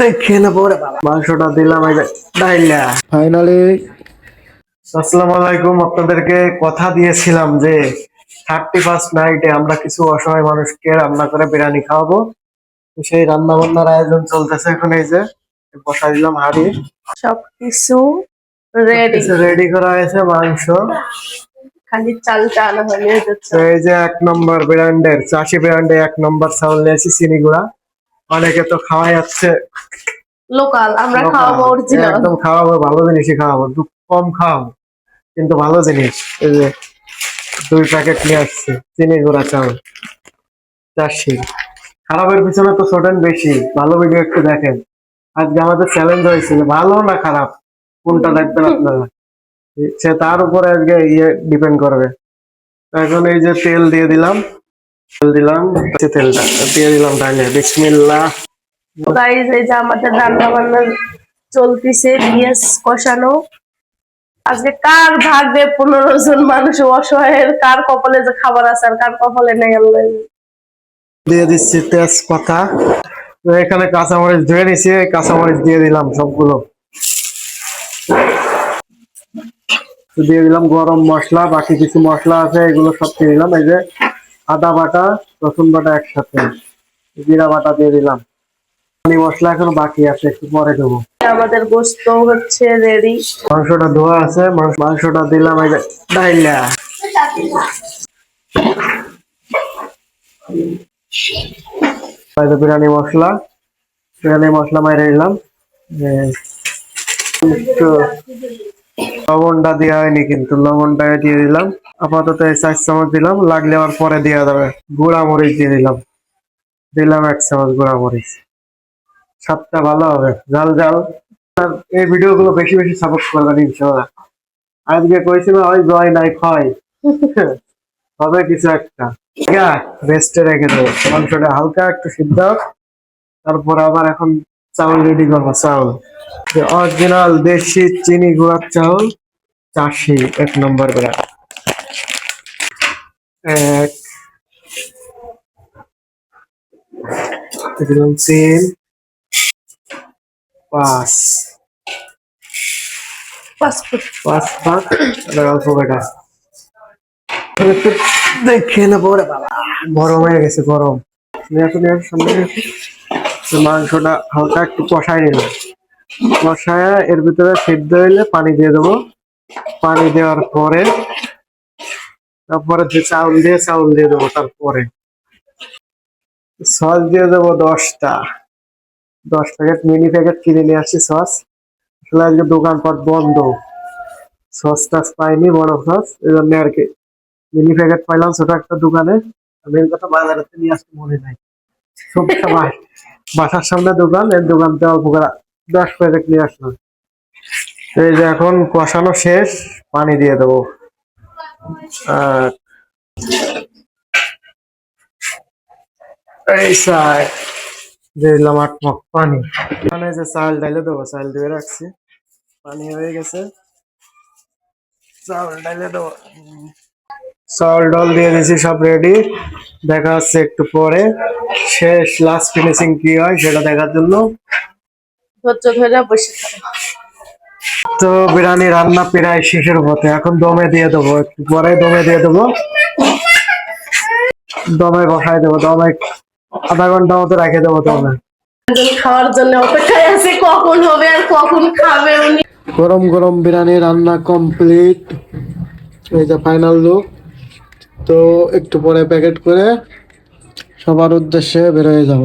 দেখে বাবা। মাংসটা দিলাম ডাইলা। ফাইনালি আসসালামু আলাইকুম। আপনাদেরকে কথা দিয়েছিলাম যে থার্টি ফার্স্ট নাইটে আমরা কিছু অসহায় মানুষকে রান্না করে বিরিয়ানি খাওয়াবো। সেই রান্না বান্নার আয়োজন চলতেছে এখন এই যে বসা দিলাম হাড়ি। সবকিছু রেডি রেডি করা হয়েছে মাংস। খালি চালটা আনা হলে যাচ্ছে। এই যে এক নম্বর ব্র্যান্ডের চাষি ব্র্যান্ডে এক নম্বর চাউল নিয়েছি চিনিগুড়া। অনেকে তো খাওয়া যাচ্ছে। লোকাল আমরা খাওয়াবো অরিজিনাল একদম খাওয়াবো ভালো জিনিসই খাওয়াবো দু কম খাওয়াবো কিন্তু ভালো জিনিস। এই যে দুই প্যাকেট নিয়ে আসছে চিনি গুঁড়া চাউল চারশি খারাপের পিছনে তো ছোটেন বেশি ভালো ভিডিও একটু দেখেন। আজকে আমাদের চ্যালেঞ্জ হয়েছে যে ভালো না খারাপ? কোনটা দেখবেন আপনারা? সে তার উপরে আজকে ইয়ে ডিপেন্ড করবে। এখন এই যে তেল দিয়ে দিলাম তেল দিলাম তেলটা। দিয়ে দিলাম ডাইলে বিসমিল্লাহ। গাইজ এই যে আমাদের রান্না বান্না চলতিছে পিঁয়াজ কষানো। আজকে কার ভাগ্যে পনেরো জন মানুষ অসহায়ের কার কপালে যে খাবার আছে আর কার কপালে নেই আল্লাহ। দিয়ে দিচ্ছি তেজপাতা। এখানে কাঁচামরিচ ধুয়ে নিছি কাঁচামরিচ দিয়ে দিলাম সবগুলো। দিয়ে দিলাম গরম মশলা বাকি কিছু মশলা আছে এগুলো সব দিয়ে দিলাম এই যে। আদা বাটা রসুন বাটা একসাথে। জিরা বাটা দিয়ে দিলাম। পানি মশলা এখন বাকি আছে একটু পরে দেবো। আমাদের গোস্ত হচ্ছে রেডি। মাংসটা ধোয়া আছে মাংস- মাংসটা দিলাম ডাইলা। বিরিয়ানি মশলা। বিরিয়ানি মশলা মাইরে দিলাম একটু লবণটা দেওয়া হয়নি কিন্তু, লবণটা দিয়ে দিলাম। আপাতত চার চামচ দিলাম, লাগলে আবার পরে দেওয়া যাবে। গুঁড়া মরিচ দিয়ে দিলাম। দিলাম এক চামচ গুঁড়া মরিচ স্বাদটা ভালো হবে, ঝাল ঝাল। আর এই ভিডিও গুলো বেশি বেশি সাপোর্ট করবেন ইনশাল্লাহ আজকে কইছিল ওই জয় নাই ক্ষয় হবে কিছু একটা। রেস্টে রেখে দেবো। মাংসটা হালকা একটু সিদ্ধ তারপর আবার এখন চাউল রেডি করব চাউল। অরিজিনাল দেশি চিনি গুঁড়ার চাউল চাষি এক নম্বর ব্র্যান্ড এক। দিলাম তিন। পাঁচ। পাঁচ অল্প দেখে না পরে বাবা গরম হয়ে গেছে গরম। নিয়ে আসো, সামনে মাংসটা হালকা একটু কষাই নিলাম। কষায় এর ভিতরে সিদ্ধ হইলে পানি দিয়ে দেবো। পানি দেওয়ার পরে, তারপরে যে চাউল দিয়ে চাউল দিয়ে দেবো তারপরে। সস দিয়ে দেবো দশটা। দশ প্যাকেট মিনি প্যাকেট কিনে নিয়ে আসছি সস। আসলে আজকে দোকানপাট বন্ধ। সস টাস পাইনি, বড় সস। এই জন্য আর কি। মিনি প্যাকেট পাইলাম ছোট একটা দোকানে। মেন কথা বাজারে থেকে নিয়ে আসতে মনে নাই। সবটা বাস- বাসার সামনে দোকান এর দোকান থেকে অল্প করে দশ প্যাকেট নিয়ে আসলাম। এই যে এখন কষানো শেষ, পানি দিয়ে দেবো। এই পানি। মানে যে চাল ডাইলে দেবো, চাল রাখছি। পানি হয়ে গেছে। চাল ডাইলে দেবো। চাউল ডাল দিয়ে দিয়েছি সব রেডি দেখা হচ্ছে একটু পরে। শেষ লাস্ট ফিনিশিং কি হয় সেটা দেখার জন্য। ধৈর্য ধরে বসে থাকো। তো বিরিয়ানি রান্না প্রায় শেষের পথে। এখন দমে দিয়ে দেবো একটু পরে দমে দিয়ে দেবো। দমে বসাই দেবো দমে আধা ঘণ্টা মতো রেখে দেবো দমে। খাওয়ার জন্য অপেক্ষায় আছে কখন হবে আর কখন খাবে উনি? গরম গরম বিরিয়ানি রান্না কমপ্লিট এই যে ফাইনাল লুক তো একটু পরে প্যাকেট করে সবার উদ্দেশ্যে বেরোয় যাব।